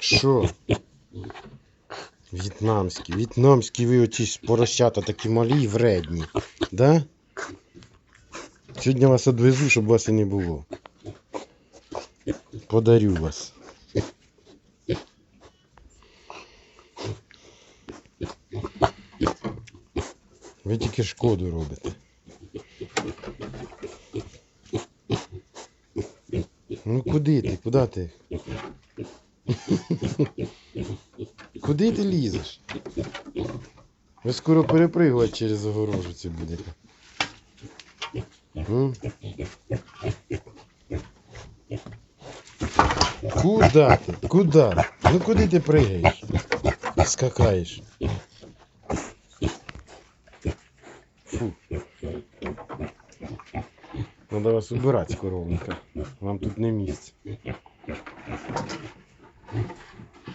Що? В'єтнамські. В'єтнамські ви оці поросята такі малі і вредні. Да? Сьогодні вас одвезу, щоб вас і не було. Подарю вас. Ви тільки шкоду робите. Ну куди ти? Куди ти? Куди ти лізеш? Ви скоро перепригувати через огорожу ці будете. М? Куда ти? Куда? Ну куди ти пригаєш? Скакаєш. Фу. Вас убирать, коровника. Вам тут не місце.